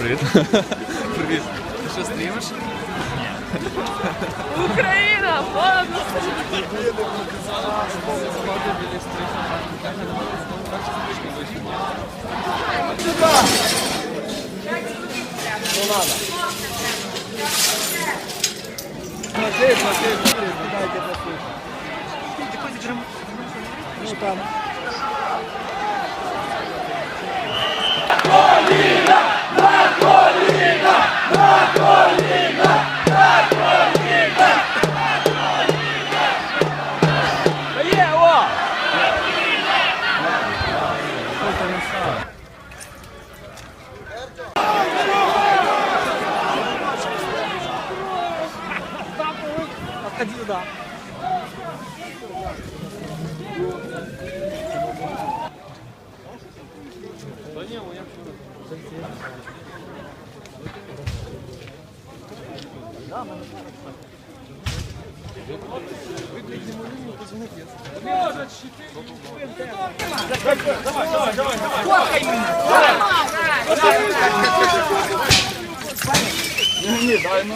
Привіт. Ти що стрімиш? Україна! Ладно! Смотри, смотри, смотри, кидайте посылку. Ну там. Отходи туда. Да не, у меня Ні, дай ну.